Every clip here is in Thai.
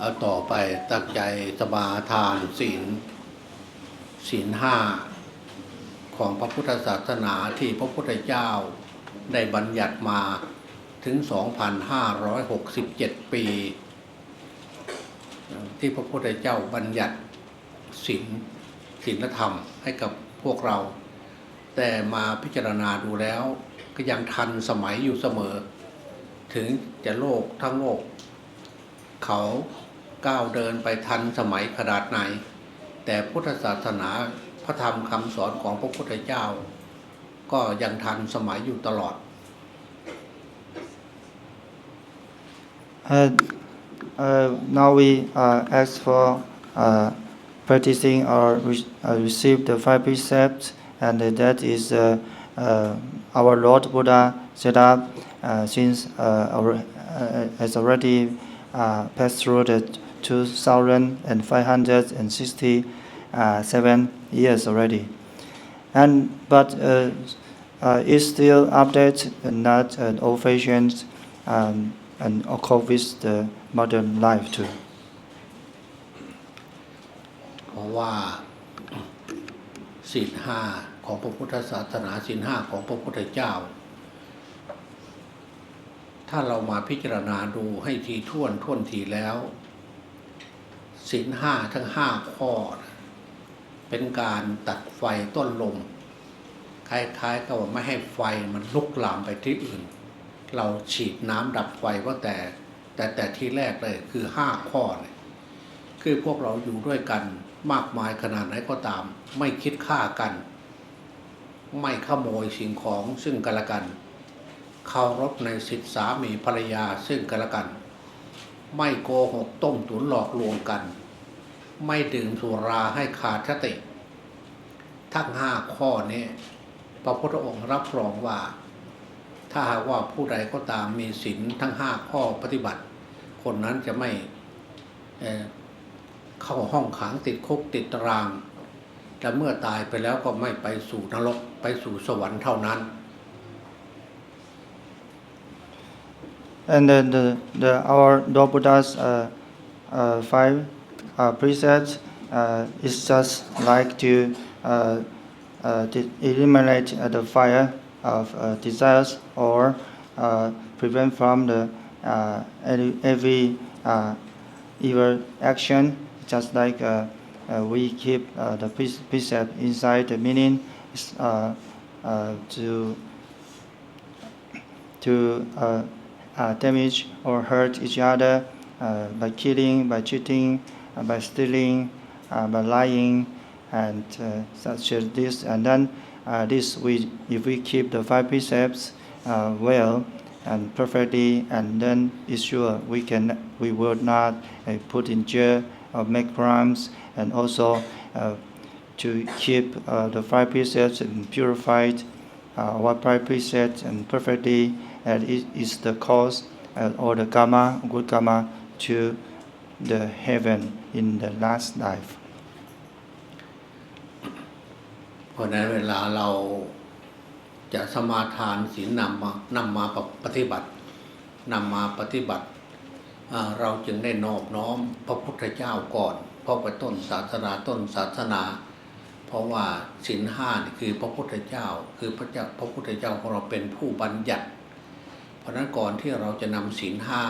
เอาต่อไปตั้งใจสมาทานศีลศีลห้าของพระพุทธศาสนาที่พระพุทธเจ้าได้บัญญัติมาถึง 2,567 ปี ที่พระพุทธเจ้าบัญญัติศีลศีลธรรมให้กับพวกเรา แต่มาพิจารณาดูแล้วก็ยังทันสมัยอยู่เสมอ ถึงจะโลกทั้งโลก เขา ก้าวเดินไปทันสมัยขนาดไหน แต่พุทธศาสนาพระธรรมคำสอนของพระพุทธเจ้า ก็ยังทันสมัยอยู่ตลอด Uh, uh, now we uh, ask for uh, practicing or re- uh, receive the five precepts, and that is uh, uh, our Lord Buddha set up uh, since uh, our, uh, has already uh, passed through the 2,567 years already. And but uh, uh, it's still updated and not uh, old fashioned um, and occur with the modern life too. เพราะว่าศีลห้าของพระพุทธศาสนาศีลห้าของพระพุทธเจ้า ถ้าเรามาพิจารณาดูให้ทีท่วนท่วนทีแล้ว ศีลห้าทั้งห้าข้อ เป็นการตัดไฟต้นลมคล้ายๆกับว่าไม่ให้ไฟมันลุกลามไปที่อื่น เราฉีดน้ำดับไฟว่าแต่ แต่แต่ที่แรกเลยคือห้าข้อเนี่ยคือพวกเราอยู่ด้วยกันมากมายขนาดไหนก็ตาม ไม่คิดฆ่ากัน ไม่ขโมยสิ่งของซึ่งกันและกันเคารพในสิทธิสามีภรรยาซึ่งกันและกัน ไม่โกหกต้มตุนหลอกลวงกัน ไม่ดื่มสุราให้ขาดสติ ทั้งห้าข้อนี้พระพุทธองค์รับรองว่า ถ้าหากว่าผู้ใดก็ตามมีศีลทั้งห้าข้อปฏิบัติ คนนั้นจะไม่เเข้าห้องขังติดคุกติดตารางแต่เมื่อตายไปแล้วก็ไม่ไปสู่นรกไปสู่สวรรค์เท่านั้น And then the, the our Buddha's uh, uh, five uh, precepts uh, is just like to uh, uh, eliminate the fire of desires or prevent from the every evil action. Just like we keep the pre- precept inside the meaning to to damage or hurt each other uh, by killing, by cheating, uh, by stealing, uh, by lying, and uh, such as this. And then uh, this, we, if we keep the five precepts uh, well and perfectly, and then it's sure we can, we will not uh, put in jail or make crimes, and also uh, to keep uh, the five precepts and purified uh, our five precepts and perfectly, and it is the cause uh, or the karma, good karma, to the heaven in the last life. เพราะนั้นเวลาเราจะสมาทานศีลนำมานำมาปฏิบัตินำมาปฏิบัติเราจึงได้นอบน้อมพระพุทธเจ้าก่อน เพราะเป็นต้นศาสนาต้นศาสนา เพราะว่าศีลห้านี่คือพระพุทธเจ้า คือพระเจ้าพระพุทธเจ้าของเราเป็นผู้บัญญัติ ราะนั้นก่อนที่เราจะนำศีลห้า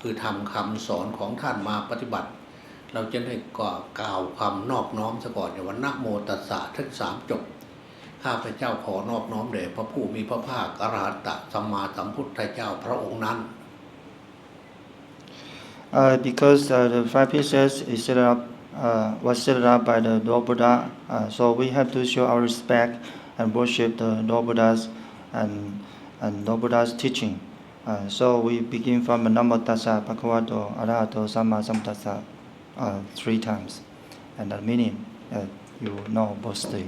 คือทำคำสอนของท่านมาปฏิบัติ เราจะได้ก่อกล่าวความนอบน้อมซะก่อนอย่างวันนะโมตัสสะทั้งสามจบข้าพเจ้าขอนอบน้อมแด่พระผู้มีพระภาคอรหัตตสัมมาสัมพุทธเจ้าพระองค์นั้น Uh, because uh, the five pieces is set up, uh, was set up by the Lord Buddha, uh, so we have to show our respect and worship the Lord Buddha's and, and Lord Buddha's teaching. Uh, so we begin from Namo Tassa Bhagavato Arahato Samma Sambuddhassa uh, three times, and the meaning uh, you know mostly.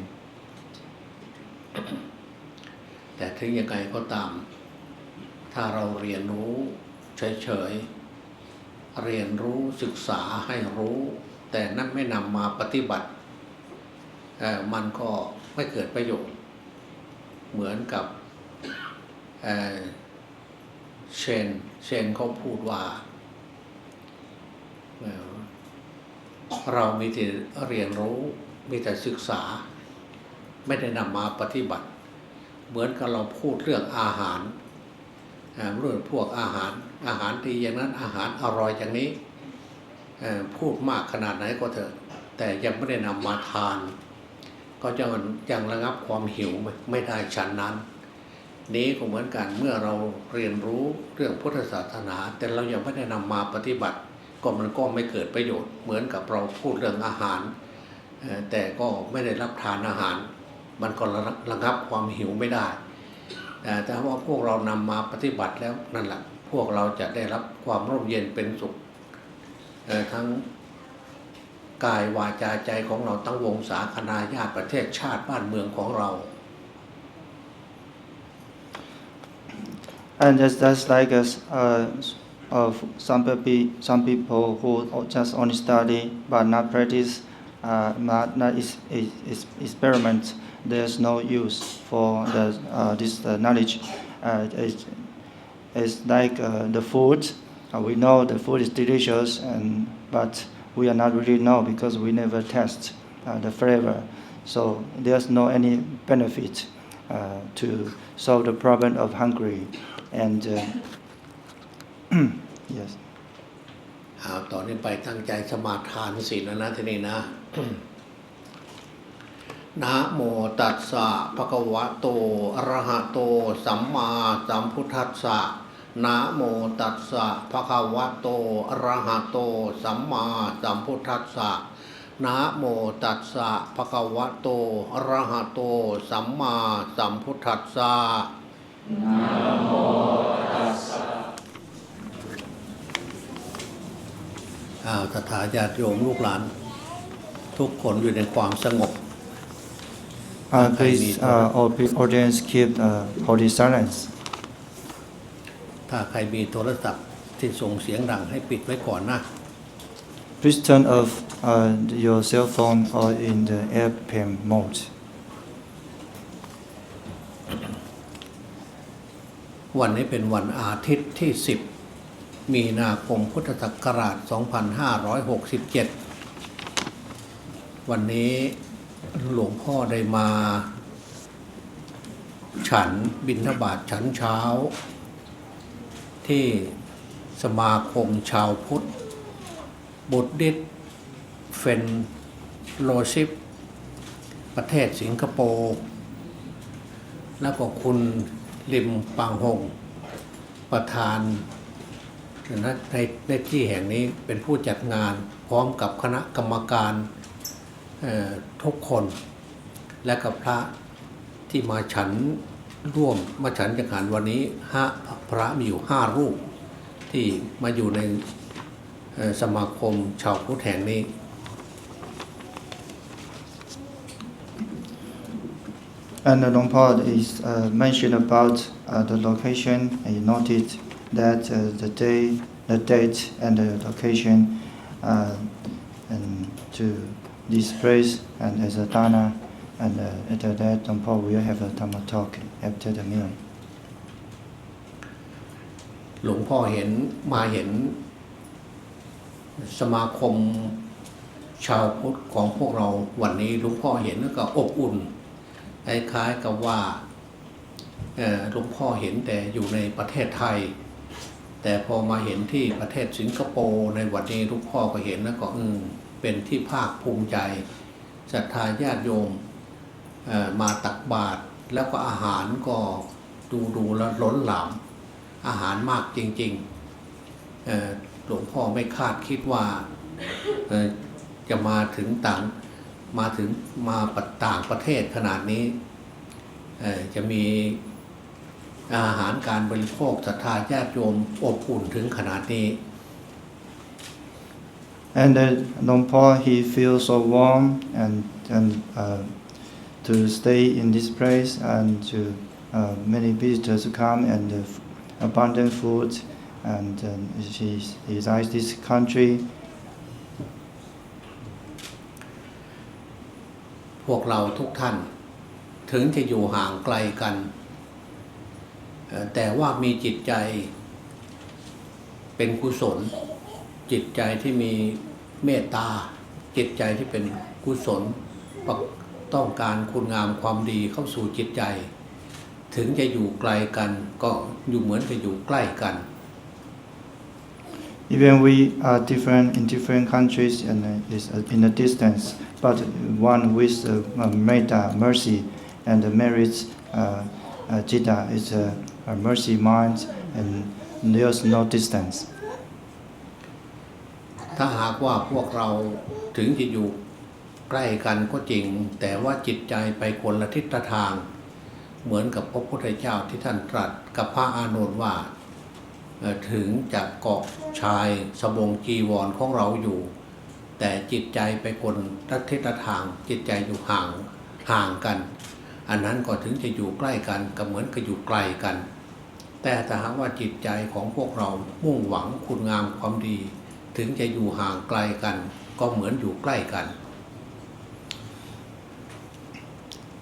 แต่ถึงยังไงก็ตาม ถ้าเราเรียนรู้เฉยๆ เรียนรู้ศึกษาให้รู้ แต่นั้นไม่นำมาปฏิบัติ มันก็ไม่เกิดประโยชน์ เหมือนกับ เชนเชนเขาพูดว่าเรามีแต่เรียนรู้มีแต่ศึกษา ไม่ได้นำมาปฏิบัติ เหมือนกับเราพูดเรื่องอาหารเรื่องพวกอาหารอาหารดีอย่างนั้นอาหารอร่อยอย่างนี้พูดมากขนาดไหนก็เถอะแต่ยังไม่ได้นำมาทาน ก็จะยังระงับความหิวไม่ไม่ได้ฉันนั้น นี้ก็เหมือนกันเมื่อเราเรียนรู้เรื่องพุทธศาสนา แต่เรายังไม่ได้นำมาปฏิบัติ ก็มันก็ไม่เกิดประโยชน์ เหมือนกับเราพูดเรื่องอาหาร แต่ก็ไม่ได้รับทานอาหาร มันก็ระงับความหิวไม่ได้ แต่ถ้าว่าพวกเรานำมาปฏิบัติแล้วนั่นแหละพวกเราจะได้รับความร่มเย็นเป็นสุขทั้งกายวาจาใจของเราตั้งวงศาคณาญาติประเทศชาติบ้านเมืองของเรา And just, just like us, uh, of some people, some people who just only study but not practice, uh, not, not is, is, is experiment, there's no use for the, uh, this uh, knowledge. Uh, it's, it's like uh, the food. Uh, we know the food is delicious, and but we are not really know because we never test the flavor. So there's no any benefit to solve the problem of hungry. And uh, yes. เอาต่อนนี้ไปตั้งใจสมาทานศีลแล้วนะทีนี้นะ นะโมตัสสะภะคะวะโตอะระหะโต สัมมาสัมพุทธัสสะนะโมตัสสะภะคะวะโตอะระหะโต สัมมาสัมพุทธัสสะนะโมตัสสะภะคะวะโตอะระหะโต สัมมาสัมพุทธัสสะ อ้าวตถาญาติโยมลูกหลาน ทุกคนอยู่ในความสงบ Uh, please, uh, all pe- audience, keep uh, holy silence. ถ้าใครมีโทรศัพท์ที่ส่งเสียงดังให้ปิดไว้ก่อนนะ Please turn off uh, your cell phone or in the airplane mode. วันนี้เป็นวันอาทิตย์ที่ 10 มีนาคมพุทธศักราช 2567 วันนี้หลวงพ่อได้มา ฉันบิณฑบาตฉันเช้า ที่สมาคมชาวพุทธ บุตรดิษเฟนโลชิป ประเทศสิงคโปร์ แล้วก็คุณ ลิมปังหง ประธานในในในที่แห่งนี้เป็นผู้จัดงานพร้อมกับคณะกรรมการทุกคนและกับพระที่มาฉันร่วมมาฉันจังหันวันนี้ห้าพระมีอยู่ห้ารูปที่มาอยู่ในสมาคมชาวพุทธแห่งนี้ And uh, Long Paul is uh, mentioned about uh, the location. And he noted that uh, the day, the date, and the location, uh, and to this place and as a dana. And uh, after that, Long Paul will have a Dhamma talk after the meal. หลวงพ่อเห็นมาเห็น สมาคมชาวพุทธของพวกเราวันนี้หลวงพ่อเห็นแล้วก็อบอุ่น คล้ายๆกับว่าหลวงพ่อเห็นแต่อยู่ในประเทศไทย แต่พอมาเห็นที่ประเทศสิงคโปร์ในวันนี้หลวงพ่อก็เห็นแล้วก็อืมเป็นที่ภาคภูมิใจศรัทธาญาติโยมมาตักบาตรแล้วก็อาหารก็ดูดูๆแล้วล้นหลามอาหารมากจริงๆหลวงพ่อไม่คาดคิดว่าจะมาถึงต่าง มาถึงมาปต่างประเทศขนาดนี้จะมีอาหารการบริโภคศรัทธาญาติโยมอบอุ่นถึงขนาดนี้ And uh, Long Paul, he feels so warm and, and uh, to stay in this place and to uh, many visitors come and uh, abundant food and um, he, he likes this country วกเราทุกท่าน ถึงจะอยู่ห่างไกลกัน แต่ว่ามีจิตใจเป็นกุศล จิตใจที่มีเมตตา จิตใจที่เป็นกุศลต้องการคุณงามความดีเข้าสู่จิตใจ ถึงจะอยู่ไกลกันก็อยู่เหมือนกับอยู่ใกล้กัน Even we are different in different countries and is in a distance, but one with uh, metta, mercy, and the merits, uh, uh, citta is a, a mercy mind, and there's no distance. ถ้าหากว่าพวกเราถึงจะอยู่ใกล้กันก็จริง แต่ว่าจิตใจไปคนละทิศทาง เหมือนกับพระพุทธเจ้าที่ท่านตรัสกับพระอานนท์ว่า ถึงจะเกาะชายสบงจีวรของเราอยู่ แต่จิตใจไปคนทิศทางจิตใจอยู่ห่างห่างกัน อันนั้นก็ถึงจะอยู่ใกล้กันก็เหมือนกับอยู่ไกลกัน แต่ถ้าหากว่าจิตใจของพวกเรามุ่งหวังคุณงามความดี ถึงจะอยู่ห่างไกลกัน ก็เหมือนอยู่ใกล้กัน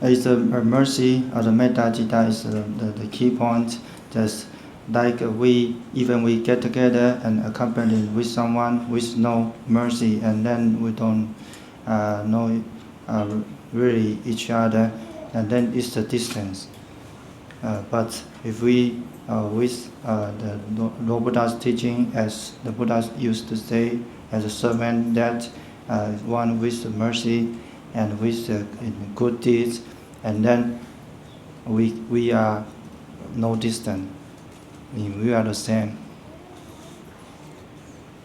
It's a, a mercy or the metta citta is uh, the, the key point. Just like we, even we get together and accompany with someone with no mercy, and then we don't uh, know uh, really each other, and then it's the distance. Uh, but if we uh, with uh, the Lord Buddha's teaching, as the Buddha used to say, as a servant, that uh, one with the mercy and with good deeds, and then we we are no distant. We, we are the same.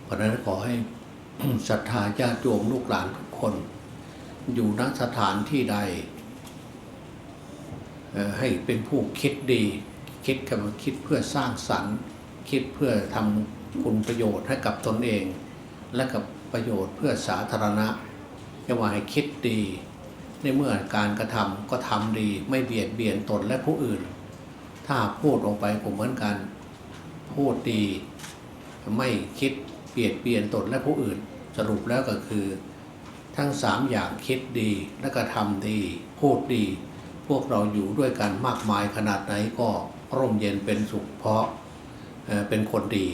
เพราะนั้นขอให้ศรัทธาญาติโยมลูกหลานทุกคน อยู่ณสถานที่ใด ให้เป็นผู้คิดดี คิดคำว่าคิดเพื่อสร้างสรรค์ คิดเพื่อทำคุณประโยชน์ให้กับตนเอง และกับประโยชน์เพื่อสาธารณะจะว่าให้คิดดี ในเมื่อการกระทำก็ทำดี ไม่เบียดเบียนตนและผู้อื่น ถ้าพูดออกไปก็เหมือนกัน พูดดี ไม่คิดเบียดเบียนตนและผู้อื่น สรุปแล้วก็คือ ทั้งสามอย่างคิดดีและก็ทำดี พูดดี พวกเราอยู่ด้วยกันมากมายขนาดไหนก็ร่มเย็นเป็นสุขเพราะเอ่อเป็นคนดี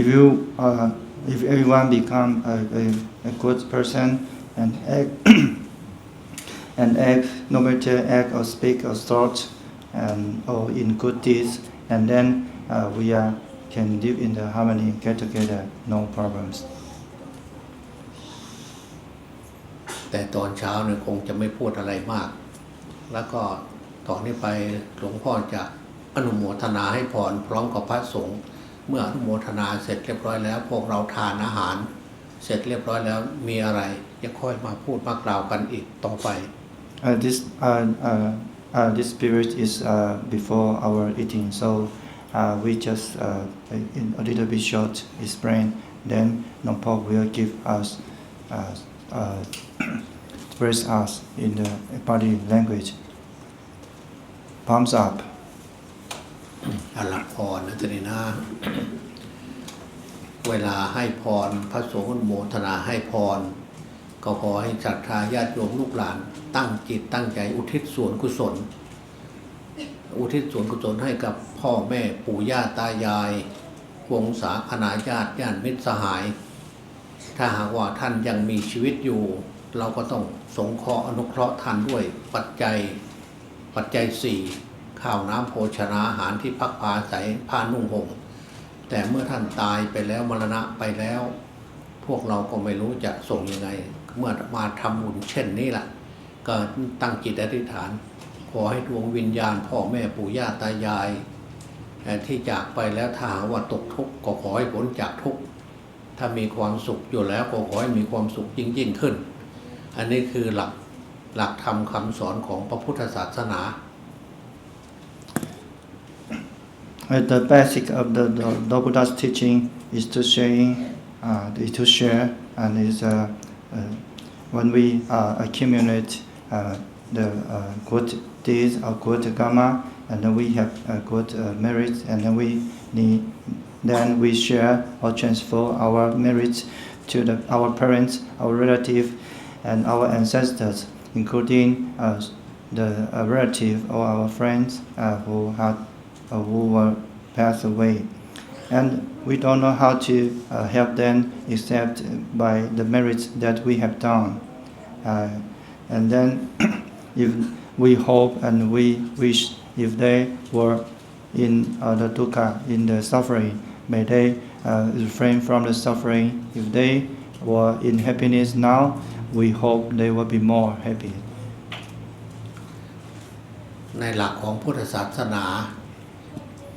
If you uh, if everyone become a, a, a good person and act and act no matter act or speak or thought and or in good deeds and then uh, we are can live in the harmony get together no problems แต่ตอนเช้าเนี่ยคงจะไม่พูดอะไรมาก แล้วก็ต่อนนี้ไปหลวงพ่อจะอนุโมทนาให้พรพร้อมกับพระสงฆ์เมื่ออนุโมทนาเสร็จเรียบร้อยแล้ว พวกเราทานอาหาร เสร็จเรียบร้อยแล้วมีอะไรจะค่อยมาพูดมากล่าวกันอีกต่อไป Uh, this uh, uh, uh, this period is uh, before our eating, so uh, we just uh, in a little bit short explain. Then Nongpo will give us uh, uh, express us in the body language. Palms up. อารับพรนะทีนี้นะ เวลาให้พรพระสงฆ์อนุโมทนาให้พร ก็ขอให้ศรัทธาญาติโยมลูกหลาน ตั้งจิตตั้งใจอุทิศส่วนกุศล อุทิศส่วนกุศลให้กับพ่อแม่ปู่ย่าตายายวงศาคณาญาติญาติมิตรสหาย ถ้าหากว่าท่านยังมีชีวิตอยู่ เราก็ต้องสงเคราะห์อนุเคราะห์ท่านด้วยปัจจัยปัจจัยสี่ข้าวน้ำโภชนาอาหารที่พักพาอาศัยผ้านุ่งห่มแต่เมื่อท่านตายไปแล้วมรณะไปแล้ว พวกเราก็ไม่รู้จะส่งยังไง เมื่อมาทำบุญเช่นนี้ล่ะก็ตั้งจิตอธิษฐาน ขอให้ดวงวิญญาณพ่อแม่ปู่ย่าตายาย ที่จากไปแล้วถ้าหากว่าตกทุกข์ก็ขอให้พ้นจากทุกข์ถ้ามีความสุขอยู่แล้วก็ขอให้มีความสุขยิ่งยิ่งขึ้น อันนี้คือหลักหลักธรรมคำสอนของพระพุทธศาสนา the basic of the, the Lord Buddha's teaching is to sharing, uh, is to share, and is uh, uh, when we uh, accumulate uh, the uh, good deeds or good karma, and then we have good merits, and then we need, then we share or transfer our merits to the, our parents, our relatives, and our ancestors, including uh, the uh, relative or our friends uh, who had who were passed away And we don't know how to uh, help them except by the merits that we have done. Uh, and then, if we hope and we wish if they were in uh, the dukkha, in the suffering, may they uh, refrain from the suffering. If they were in happiness now, we hope they will be more happy. ในหลักของพุทธศาสนา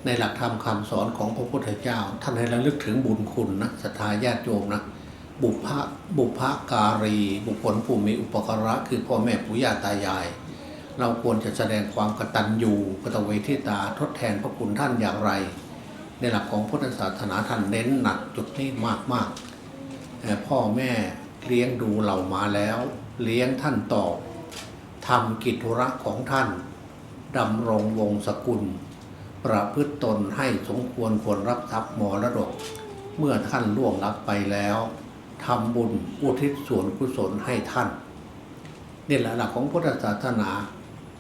ในหลักธรรมคำสอนของพระพุทธเจ้า ท่านให้ระลึกถึงบุญคุณนะศรัทธาญาติโยมนะบุพะบุพการี บุคคลผู้มีอุปการะคือพ่อแม่ปู่ย่าตายาย เราควรจะแสดงความกตัญญูกตเวทิตาทดแทนพระคุณท่านอย่างไร ในหลักของพุทธศาสนาท่านเน้นหนักจุดนี้มากมากพ่อแม่เลี้ยงดูเรามาแล้ว เลี้ยงท่านต่อทำกิจธุระของท่านดำรงวงศกุล ประพฤติตนให้สมควรควรรับทรัพย์มรดก เมื่อท่านล่วงลับไปแล้วทำบุญอุทิศส่วนกุศลให้ท่านนี่แหละหลักของพุทธศาสนา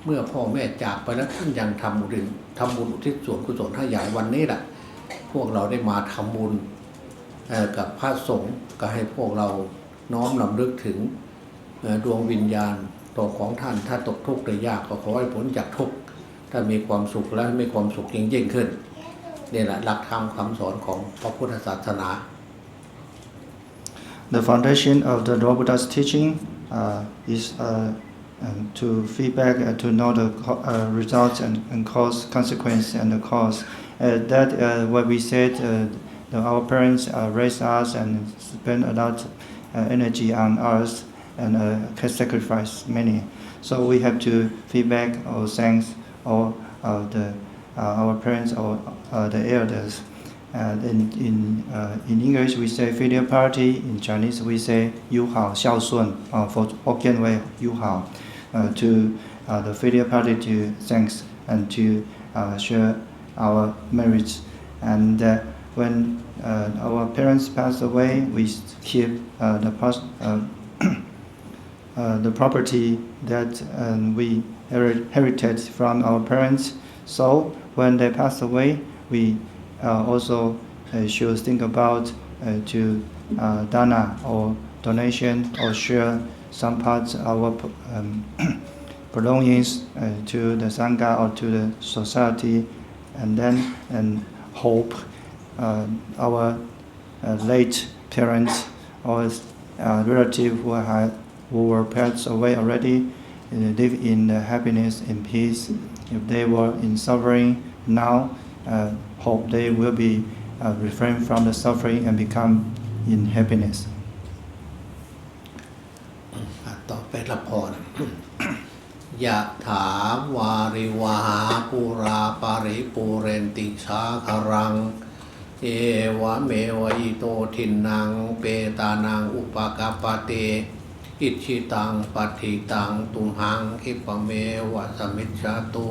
เมื่อพ่อแม่จากไปแล้วท่านยังทำบุญทำบุญอุทิศส่วนกุศลให้ใหญ่วันนี้แหละพวกเราได้มาทำบุญกับพระสงฆ์ก็ให้พวกเราน้อมลำลึกถึงดวงวิญญาณตัวของท่านถ้าตกทุกข์ได้ยากก็ขอให้พ้นจากทุกข์ ถ้ามีความสุขแล้วให้มีความสุขยิ่งยิ่งขึ้นนี่แหละหลักธรรมคำสอนของพระพุทธศาสนา The foundation of the Lord Buddha's teaching uh, is uh, um, to feedback and to know the co- uh, results and, and cause, consequence, and the cause. Uh, that uh, what we said, uh, the, our parents uh, raised us and spent a lot uh, energy on us and uh, can sacrifice many. So we have to feedback or thanks or the, uh, our parents or uh, the elders. Uh, in, in, in English, we say filial piety. In Chinese, we say yu hao, xiao sun. for Hokkien way, yu hao. to the filial piety to thanks and to share our marriage. And when uh, our parents pass away, we keep uh, the, uh, the property that um, we heri- inherited from our parents. So when they pass away, we uh, also uh, should think about uh, to uh, dana or donation or share some parts of our um, belongings uh, to the sangha or to the society, and then and hope uh, our uh, late parents or uh, relative who had who were passed away already live in uh, happiness and peace. If they were in suffering now, uh, hope they will be uh, refrain from the suffering and become in happiness. อ่ะต่อไปละพร ยะถาวาริวหาปูราปาริปูเรนติสาคารัง เอวะเมวะอิโตทินังเปตานังอุปกาปเต อิชิตังปัฏฐิตังตุมหังคิปะเมวะสมมิจฉาตุ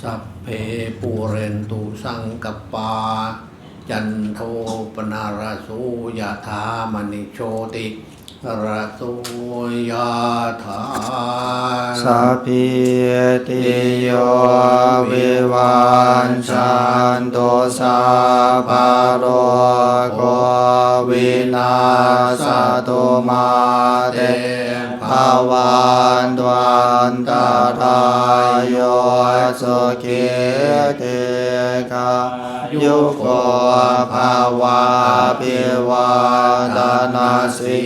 สัพเพปูเรนตุสังกปา จันโทปนาราสุยะธามณิโชติ ระตุยาธาสัพพิติโยวิวันชันโตสาปโรโกวินาสตุมาเตภาวันตวันตาทายโยสุขิเตกายุโกภาวะปิวาตนาสี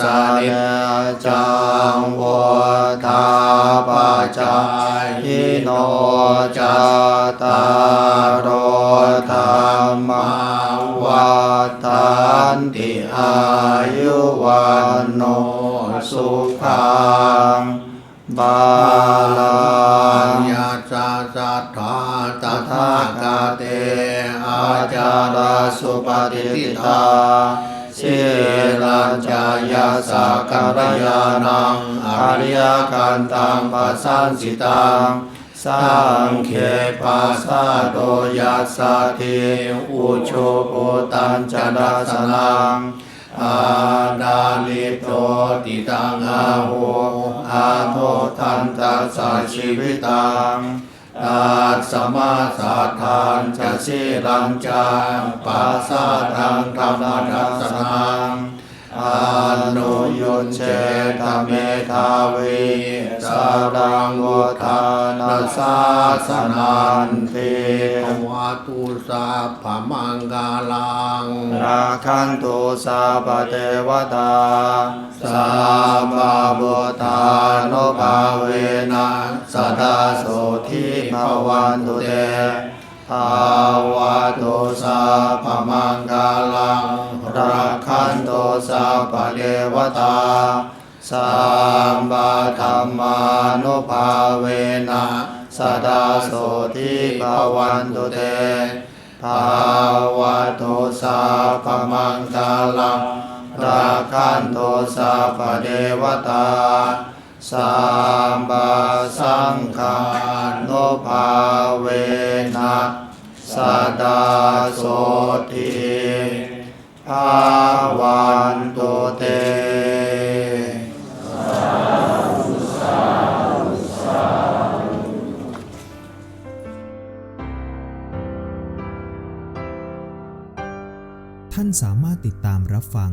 สนิจังวทาปัจายโนจตารโรธรรมวัฏันติอายุวันโนสุขังบาลังยาจาจัตถาตถาคาเตเตอาจาราสุปฏิทิทิตาตา สิรัญจายาสักการยานังอริยกันตังปัสสันสิตังสังเคปัสสะโดยัสสะเทอุโชโปตัญจดัสนังอาดาลิโตติตังอาโหอาโททันตัสสะชีวิตัง อาสมาสัทธานจะสิรัญจาปัสสะทังธรรมทัสสนังอานุยุจเจตเมทาวิสารังโวทานาสาสนันติภวตุสาพมังกาลังราคันตุสาปเทวตา สาบาบุตานุภาเวนะสดาโสทิภาวันตุเตภาวะตุสาพมังกาลังราคันตุสาปเทวตาสัมบาธรรมานุภาเวนะสดาโสทิภาวันตุเตภาวะโตสาปมังคาลัง ราคันโตสาปเดวตาสัมบาสังฆานุภาเวนะสดาโสติภาวันโตเตท่านสามารถติดตามรับฟัง